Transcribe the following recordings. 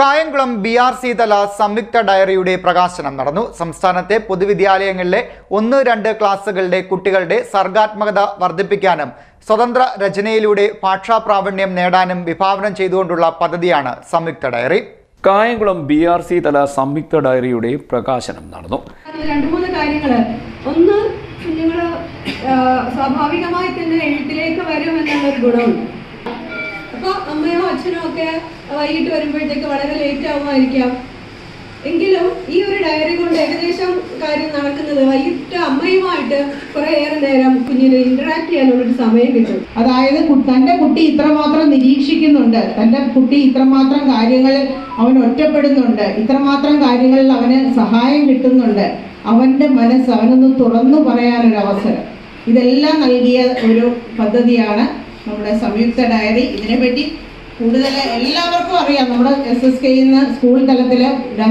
Kayamkulam B R C തല സംയുക്ത ഡയറിയുടെ പ്രകാശനം നടന്നു. സംസ്ഥാനത്തെ പൊതുവിദ്യാലയങ്ങളിലെ ഒന്ന് രണ്ട് ക്ലാസ്സുകളുടെ കുട്ടികളുടെ സർഗാത്മകത വർദ്ധിപ്പിക്കാനും സ്വതന്ത്ര രചനയിലൂടെ ഭാഷാപ്രാവീണ്യം നേടാനും വിഭാവനം ചെയ്തുകൊണ്ടുള്ള പദ്ധതിയാണ് സംയുക്ത diary. Kayamkulam B R C തല സംയുക്ത ഡയറിയുടെ പ്രകാശനം നടന്നു. രണ്ട് മൂന്ന് കാര്യങ്ങൾ ഒന്ന് കുഞ്ഞുങ്ങൾ സ്വാഭാവികമായി തന്നെ എഴുത്തിലേക്ക് വരും എന്നുള്ളൊരു ഗുണമുണ്ട്. അപ്പോൾ അമ്മയോ അച്ഛനോ ഒക്കെ വൈകിട്ട് വരുമ്പോഴത്തേക്ക് വളരെ ലേറ്റ് ആവുമായിരിക്കാം. എങ്കിലും ഈ ഒരു ഡയറി കൊണ്ട് ഏകദേശം കാര്യം നടക്കുന്നത് വൈകിട്ട് അമ്മയുമായിട്ട് കുറേയേറെ നേരം കുഞ്ഞിന് ഇന്ററാക്ട് ചെയ്യാനുള്ളൊരു സമയം കിട്ടും. അതായത് തന്റെ കുട്ടി ഇത്രമാത്രം നിരീക്ഷിക്കുന്നുണ്ട്. തന്റെ കുട്ടി ഇത്രമാത്രം കാര്യങ്ങൾ അവൻ ഒറ്റപ്പെടുന്നുണ്ട്. ഇത്രമാത്രം കാര്യങ്ങളിൽ അവന് സഹായം കിട്ടുന്നുണ്ട്. അവന്റെ മനസ്സ് അവനൊന്ന് തുറന്നു പറയാനൊരു അവസരം ഇതെല്ലാം നൽകിയ ഒരു പദ്ധതിയാണ് നമ്മുടെ സംയുക്ത ഡയറി. ഇതിനെപ്പറ്റി കൂടുതൽ എല്ലാവർക്കും അറിയാം. നമ്മുടെ എസ് എസ് കെന്ന് സ്കൂൾ തലത്തിൽ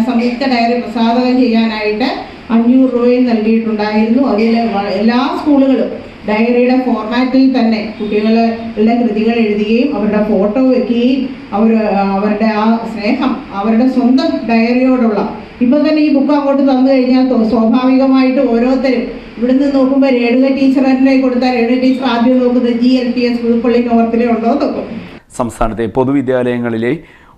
സംയുക്ത ഡയറി പ്രസാധകം ചെയ്യാനായിട്ട് അഞ്ഞൂറ് രൂപയും നൽകിയിട്ടുണ്ടായിരുന്നു. അതിൽ എല്ലാ സ്കൂളുകളും ഡയറിയുടെ ഫോർമാറ്റിൽ തന്നെ കുട്ടികളുടെ കൃതികൾ എഴുതുകയും അവരുടെ ഫോട്ടോ വെക്കുകയും അവർ അവരുടെ ആ സ്നേഹം അവരുടെ സ്വന്തം ഡയറിയോടുള്ള. ഇപ്പം തന്നെ ഈ ബുക്ക് അങ്ങോട്ട് തന്നു കഴിഞ്ഞാൽ സ്വാഭാവികമായിട്ട് ഓരോരുത്തരും ഇവിടുന്ന് നോക്കുമ്പോൾ രേണുക ടീച്ചറിനെ കൊടുത്താൽ രേണുക ടീച്ചർ ആദ്യം നോക്കുന്നത് G L P S Puthuppally ഉണ്ടോ നോക്കും സംസ്ഥാനത്തെ പൊതുവിദ്യാലയങ്ങളിലെ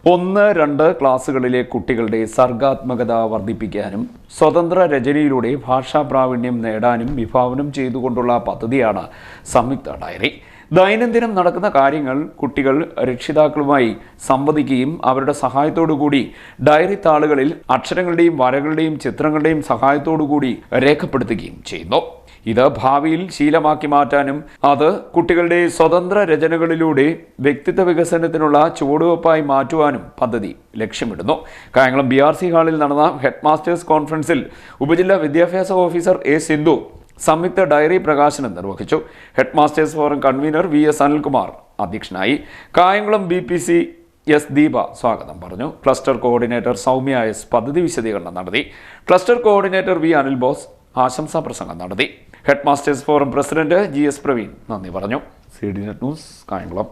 ഒന്ന് രണ്ട് ക്ലാസ്സുകളിലെ കുട്ടികളുടെ സർഗാത്മകത വർദ്ധിപ്പിക്കാനും സ്വതന്ത്ര രചനയിലൂടെ ഭാഷാ പ്രാവീണ്യം നേടാനും വിഭാവനം ചെയ്തുകൊണ്ടുള്ള പദ്ധതിയാണ് സംയുക്ത ഡയറി. ദൈനംദിനം നടക്കുന്ന കാര്യങ്ങൾ കുട്ടികൾ രക്ഷിതാക്കളുമായി സംവദിക്കുകയും അവരുടെ സഹായത്തോടുകൂടി ഡയറി താളുകളിൽ അക്ഷരങ്ങളുടെയും വരകളുടെയും ചിത്രങ്ങളുടെയും സഹായത്തോടുകൂടി രേഖപ്പെടുത്തുകയും ചെയ്യുന്നു. ഇത് ഭാവിയിൽ ശീലമാക്കി മാറ്റാനും അത് കുട്ടികളുടെ സ്വതന്ത്ര രചനകളിലൂടെ വ്യക്തിത്വ വികസനത്തിനുള്ള ചുവടുവെപ്പായി മാറ്റുവാനും പദ്ധതി ലക്ഷ്യമിടുന്നു. കായംകുളം ബി ആർ സി ഹാളിൽ നടന്ന ഹെഡ്മാസ്റ്റേഴ്സ് കോൺഫറൻസിൽ ഉപജില്ലാ വിദ്യാഭ്യാസ ഓഫീസർ എ സിന്ധു സംയുക്ത ഡയറി പ്രകാശനം നിർവഹിച്ചു. Headmasters forum convener V S Anilkumar അധ്യക്ഷനായി. Kayamkulam B P C S Deepa സ്വാഗതം പറഞ്ഞു. ക്ലസ്റ്റർ കോർഡിനേറ്റർ സൗമ്യ എസ് പദ്ധതി വിശദീകരണം നടത്തി. Cluster coordinator V Anil Bose ആശംസാ പ്രസംഗം നടത്തി. Head masters forum president G S Praveen നന്ദി പറഞ്ഞു. C D net news Kayamkulam.